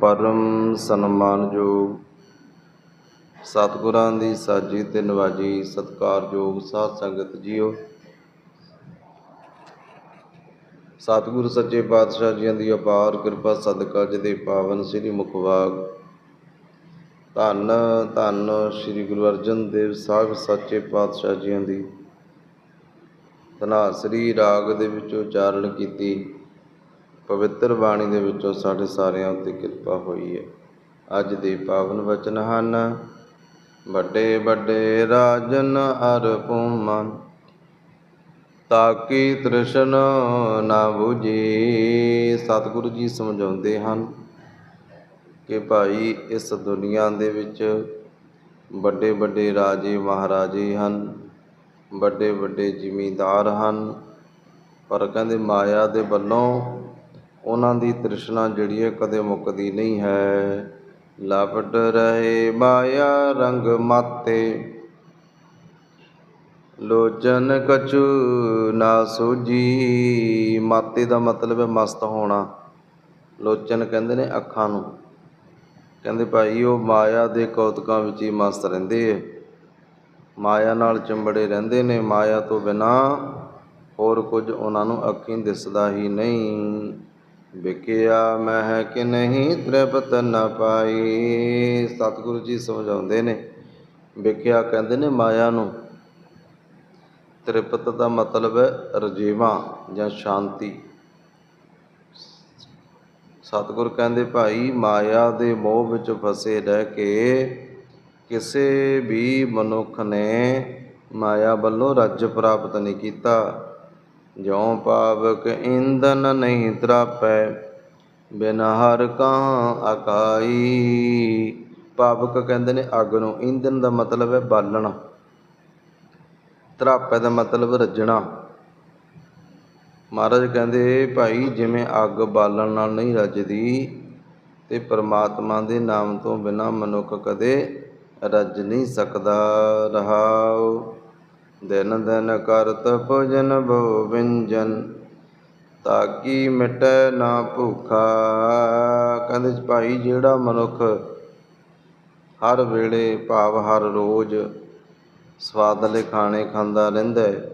ਪਰਮ ਸਨਮਾਨਯੋਗ ਸਤਿਗੁਰਾਂ ਦੀ ਸਾਜੀ ਤੇ ਨਵਾਜੀ ਸਤਿਕਾਰਯੋਗ ਸਾਧ ਸੰਗਤ ਜੀਓ। ਸਤਿਗੁਰ ਸੱਚੇ ਪਾਤਸ਼ਾਹ ਜੀਆਂ ਦੀ ਅਪਾਰ ਕਿਰਪਾ ਸਦਕਾ ਜਿਹਦੇ ਪਾਵਨ ਸ੍ਰੀ ਮੁਖਵਾਗ ਧੰਨ ਧੰਨ ਸ੍ਰੀ ਗੁਰੂ ਅਰਜਨ ਦੇਵ ਸਾਹਿਬ ਸੱਚੇ ਪਾਤਸ਼ਾਹ ਜੀਆਂ ਦੀ। ਧਨਾਸਰੀ ਰਾਗ ਦੇ ਵਿੱਚ ਉਚਾਰਨ ਕੀਤੀ। ਪਵਿੱਤਰ ਬਾਣੀ ਦੇ ਵਿੱਚੋਂ ਸਾਡੇ ਸਾਰਿਆਂ ਉੱਤੇ ਕਿਰਪਾ ਹੋਈ ਹੈ। ਅੱਜ ਦੇ ਪਾਵਨ ਵਚਨ ਹਨ, ਵੱਡੇ ਵੱਡੇ ਰਾਜਨ ਅਰ ਭੂਮਨ ਤਾਕੀ ਤ੍ਰਿਸ਼ਨ ਨਾ 부ਜੀ ਸਤਿਗੁਰੂ ਜੀ ਸਮਝਾਉਂਦੇ ਹਨ ਕਿ ਭਾਈ ਇਸ ਦੁਨੀਆ ਦੇ ਵਿੱਚ ਵੱਡੇ ਵੱਡੇ ਰਾਜੇ ਮਹਾਰਾਜੇ ਹਨ, ਵੱਡੇ ਵੱਡੇ ਜ਼ਿਮੀਂਦਾਰ ਹਨ, ਪਰ ਕਹਿੰਦੇ ਮਾਇਆ ਦੇ ਵੱਲੋਂ ਉਹਨਾਂ ਦੀ ਤ੍ਰਿਸ਼ਨਾ ਜਿਹੜੀ ਹੈ ਕਦੇ ਮੁੱਕਦੀ ਨਹੀਂ ਹੈ। ਲਪਟ ਰਹੇ ਮਾਇਆ ਰੰਗ ਮਾਤੇ, ਲੋਚਨ ਕਛੂ ਨਾ ਸੂਜੀ ਮਾਤੇ ਦਾ ਮਤਲਬ ਹੈ ਮਸਤ ਹੋਣਾ। ਲੋਚਨ ਕਹਿੰਦੇ ਨੇ ਅੱਖਾਂ ਨੂੰ। ਕਹਿੰਦੇ ਭਾਈ, ਉਹ ਮਾਇਆ ਦੇ ਕੌਤਕਾਂ ਵਿੱਚ ਹੀ ਮਸਤ ਰਹਿੰਦੇ ਐ ਮਾਇਆ ਨਾਲ ਚੰਬੜੇ ਰਹਿੰਦੇ ਨੇ। ਮਾਇਆ ਤੋਂ ਬਿਨਾ ਹੋਰ ਕੁਝ ਉਹਨਾਂ ਨੂੰ ਅੱਖੀਂ ਦਿਸਦਾ ਹੀ ਨਹੀਂ। ਵਿਕਿਆ ਮਹਿ ਕਿ ਨਹੀਂ, ਤ੍ਰਿਪਤ ਨਾ ਪਾਈ। ਸਤਿਗੁਰੂ ਜੀ ਸਮਝਾਉਂਦੇ ਨੇ, ਵਿਕਿਆ ਕਹਿੰਦੇ ਨੇ ਮਾਇਆ ਨੂੰ, ਤ੍ਰਿਪਤ ਦਾ ਮਤਲਬ ਹੈ ਰਜੀਵਾ ਜਾਂ ਸ਼ਾਂਤੀ। ਸਤਿਗੁਰ ਕਹਿੰਦੇ, ਭਾਈ, ਮਾਇਆ ਦੇ ਮੋਹ ਵਿੱਚ ਫਸੇ ਰਹਿ ਕੇ ਕਿਸੇ ਵੀ ਮਨੁੱਖ ਨੇ ਮਾਇਆ ਵੱਲੋਂ ਰੱਜ ਪ੍ਰਾਪਤ ਨਹੀਂ ਕੀਤਾ। ਜਿਉ ਪਾਵਕ ਇੰਦਨ ਨਹੀਂ ਤਰਾਪੈ, ਬਿਨ ਹਰ ਕਾਂ ਅਕਾਈ। ਪਾਵਕ ਕਹਿੰਦੇ ਨੇ ਅੱਗ ਨੂੰ ਇੰਦਨ ਦਾ ਮਤਲਬ ਹੈ ਬਾਲਣਾ। ਤਰਾਪੈ ਦਾ ਮਤਲਬ ਰੱਜਣਾ। ਮਹਾਰਾਜ ਕਹਿੰਦੇ, ਭਾਈ, ਜਿਵੇਂ ਅੱਗ ਬਾਲਣ ਨਾਲ ਨਹੀਂ ਰੱਜਦੀ, ਤੇ ਪ੍ਰਮਾਤਮਾ ਦੇ ਨਾਮ ਤੋਂ ਬਿਨਾ ਮਨੁੱਖ ਕਦੇ ਰੱਜ ਨਹੀਂ ਸਕਦਾ। ਰਹਾਉ ਦਿਨ ਦਿਨ ਕਰਤ ਭੋਜਨ ਭੋ ਵਿੰਜਨ, ਤਾਕੀ ਮਿਟੈ ਨਾ ਭੁਖਾ। ਕਹਿੰਦੇ ਭਾਈ, ਜਿਹੜਾ ਮਨੁੱਖ ਹਰ ਵੇਲੇ ਭਾਵ ਹਰ ਰੋਜ਼ ਸਵਾਦਲੇ ਖਾਣੇ ਖਾਂਦਾ ਰਹਿੰਦਾ ਹੈ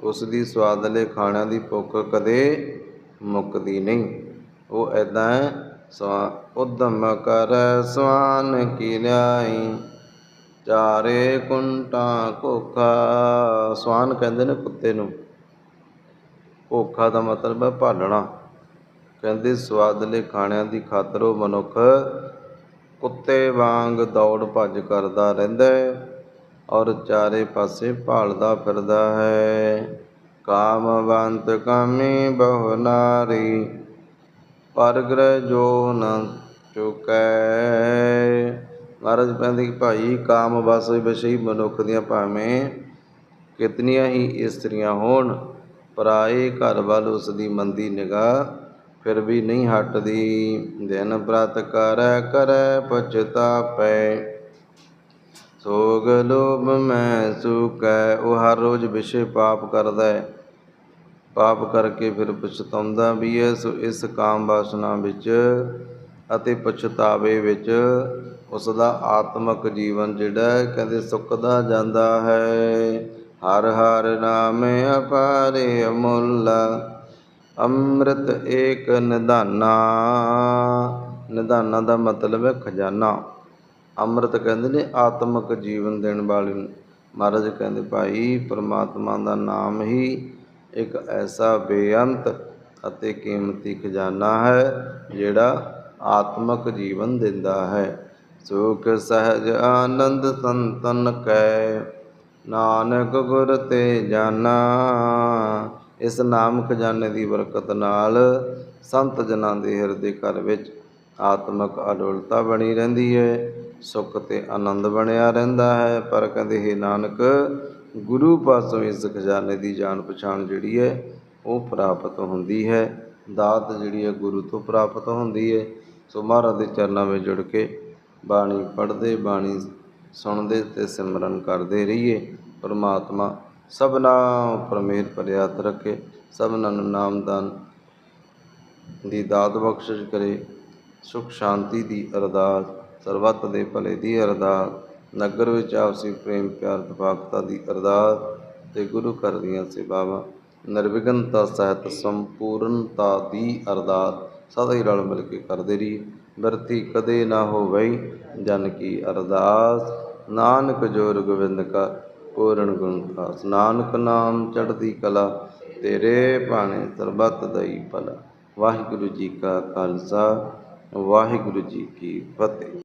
ਉਸ ਦੀ ਸਵਾਦਲੇ ਖਾਣਿਆਂ ਦੀ ਭੁੱਖ ਕਦੇ ਮੁੱਕਦੀ ਨਹੀਂ। ਉਹ ਐਦਾਂ ਸਵਾ, ਉਦਮ ਕਰ ਸਵਾਨ ਕੀ ਲਿਆਈ। ਚਾਰੇ ਕੁੰਟਾ ਕੋਖਾ ਸਵਾਨ ਕਹਿੰਦੇ ਨੇ ਕੁੱਤੇ ਨੂੰ। ਕੋਖਾ ਦਾ ਮਤਲਬ ਹੈ ਭਾਲਣਾ। ਕਹਿੰਦੇ ਸਵਾਦਲੇ ਖਾਣਿਆਂ ਦੀ ਖਾਤਰ ਉਹ ਮਨੁੱਖ ਕੁੱਤੇ ਵਾਂਗ ਦੌੜ ਭੱਜ ਕਰਦਾ ਰਹਿੰਦਾ ਹੈ ਔਰ ਚਾਰੇ ਪਾਸੇ ਭਾਲਦਾ ਫਿਰਦਾ ਹੈ। ਕਾਮਵੰਤ ਕਾਮੀ ਬਹੁ ਨਾਰੀ ਪਰਗ੍ਰਹਿ ਜੋ ਨ ਚੁਕੈ। ਮਹਾਰਾਜ ਕਹਿੰਦੇ ਕਿ ਭਾਈ ਕਾਮ ਵਸ ਵਿਸ਼ਈ ਮਨੁੱਖ ਦੀਆਂ ਭਾਵੇਂ ਕਿਤਨੀਆਂ ਹੀ ਇਸਤਰੀਆਂ ਹੋਣ, ਪਰਾਏ ਘਰ ਵੱਲ ਉਸ ਦੀ ਮੰਦੀ ਨਿਗਾਹ ਫਿਰ ਵੀ ਨਹੀਂ ਹਟਦੀ। ਦਿਨ ਪ੍ਰਤ ਕਰੈ ਕਰੈ ਪਛਤਾਪੈ ਸੋਗ ਲੋਭ ਮੈਂ ਸੁਕੈ, ਉਹ ਹਰ ਰੋਜ਼ ਵਿਸ਼ੇ ਪਾਪ ਕਰਦਾ ਹੈ। ਪਾਪ ਕਰਕੇ ਫਿਰ ਪਛਤਾਉਂਦਾ ਵੀ ਹੈ, ਸੋ ਇਸ ਕਾਮ ਵਾਸਨਾ ਵਿੱਚ ਅਤੇ ਪਛਤਾਵੇ ਵਿੱਚ ਉਸ ਦਾ ਆਤਮਿਕ ਜੀਵਨ ਜਿਹੜਾ ਕਹਿੰਦੇ ਸੁੱਕਦਾ ਜਾਂਦਾ ਹੈ। ਹਰ ਹਰ ਨਾਮ ਅਪਾਰੇ ਅਮੁੱਲ, ਅੰਮ੍ਰਿਤ ਏਕ ਨਿਧਾਨਾ। ਨਿਧਾਨਾ ਦਾ ਮਤਲਬ ਹੈ ਖਜ਼ਾਨਾ। ਅੰਮ੍ਰਿਤ ਕਹਿੰਦੇ ਨੇ ਆਤਮਿਕ ਜੀਵਨ ਦੇਣ ਵਾਲੇ ਨੂੰ। ਮਹਾਰਾਜ ਕਹਿੰਦੇ, ਭਾਈ, ਪ੍ਰਮਾਤਮਾ ਦਾ ਨਾਮ ਹੀ ਇੱਕ ਐਸਾ ਬੇਅੰਤ ਅਤੇ ਕੀਮਤੀ ਖਜ਼ਾਨਾ ਹੈ ਜਿਹੜਾ ਆਤਮਿਕ ਜੀਵਨ ਦਿੰਦਾ ਹੈ। ਸੁਖ ਸਹਿਜ ਆਨੰਦ ਸੰਤਨ ਕੈ। ਨਾਨਕ ਗੁਰ ਤੇ ਜਾਨਾ, ਇਸ ਨਾਮ ਖਜ਼ਾਨੇ ਦੀ ਬਰਕਤ ਨਾਲ ਸੰਤ ਜਨਾਂ ਦੇ ਹਿਰਦੇ ਘਰ ਵਿੱਚ ਆਤਮਿਕ ਅਡੋਲਤਾ ਬਣੀ ਰਹਿੰਦੀ ਹੈ, ਸੁੱਖ ਤੇ ਆਨੰਦ ਬਣਿਆ ਰਹਿੰਦਾ ਹੈ। ਪਰ ਕਹਿੰਦੇ, ਹੈ ਨਾਨਕ, ਗੁਰੂ ਪਾਸੋਂ ਇਸ ਖਜ਼ਾਨੇ ਦੀ ਜਾਣ ਪਛਾਣ ਜਿਹੜੀ ਹੈ, ਉਹ ਪ੍ਰਾਪਤ ਹੁੰਦੀ ਹੈ। ਦਾਤ ਜਿਹੜੀ ਹੈ ਗੁਰੂ ਤੋਂ ਪ੍ਰਾਪਤ ਹੁੰਦੀ ਹੈ। ਸੋ ਮਹਾਰਾਜ ਦੇ ਚਰਨਾਂ ਵਿੱਚ ਜੁੜ ਕੇ ਬਾਣੀ ਪੜ੍ਹਦੇ, ਬਾਣੀ ਸੁਣਦੇ ਤੇ ਸਿਮਰਨ ਕਰਦੇ ਰਹੀਏ। ਪਰਮਾਤਮਾ ਸਭਨਾ ਉੱਪਰ ਮਿਹਰ ਪ੍ਰਿਆਤ ਰੱਖੇ, ਸਭਨਾਂ ਨੂੰ ਨਾਮਦਾਨ ਦੀ ਦਾਤ ਬਖਸ਼ਿਸ਼ ਕਰੇ। ਸੁਖ ਸ਼ਾਂਤੀ ਦੀ ਅਰਦਾਸ, ਸਰਬੱਤ ਦੇ ਭਲੇ ਦੀ ਅਰਦਾਸ, ਨਗਰ ਵਿੱਚ ਆਪਸੀ ਪ੍ਰੇਮ ਪਿਆਰ ਤਪਾਕਤਾ ਦੀ ਅਰਦਾਸ ਤੇ ਗੁਰੂ ਘਰ ਦੀਆਂ ਸੇਵਾਵਾਂ। ਨਿਰਵਿਘਨਤਾ, ਸਹਿਤ, ਸੰਪੂਰਨਤਾ ਦੀ ਅਰਦਾਸ, ਸਦਾ ਹੀ ਰਲ ਮਿਲ ਕੇ ਕਰਦੇ ਰਹੀਏ। ਵਰਤੀ ਕਦੇ ਨਾ ਹੋਵਈ, ਜਨ ਕੀ ਅਰਦਾਸ। ਨਾਨਕ ਜੋਰ ਗੋਬਿੰਦ ਕਾ, ਪੂਰਨ ਗੁਣ ਖਾਸ। ਨਾਨਕ ਨਾਮ ਚੜ੍ਹਦੀ ਕਲਾ, ਤੇਰੇ ਭਾਣੇ ਸਰਬੱਤ ਦਈ ਭਲਾ। ਵਾਹਿਗੁਰੂ ਜੀ ਕਾ ਖਾਲਸਾ, ਵਾਹਿਗੁਰੂ ਜੀ ਕੀ ਫਤਿਹ।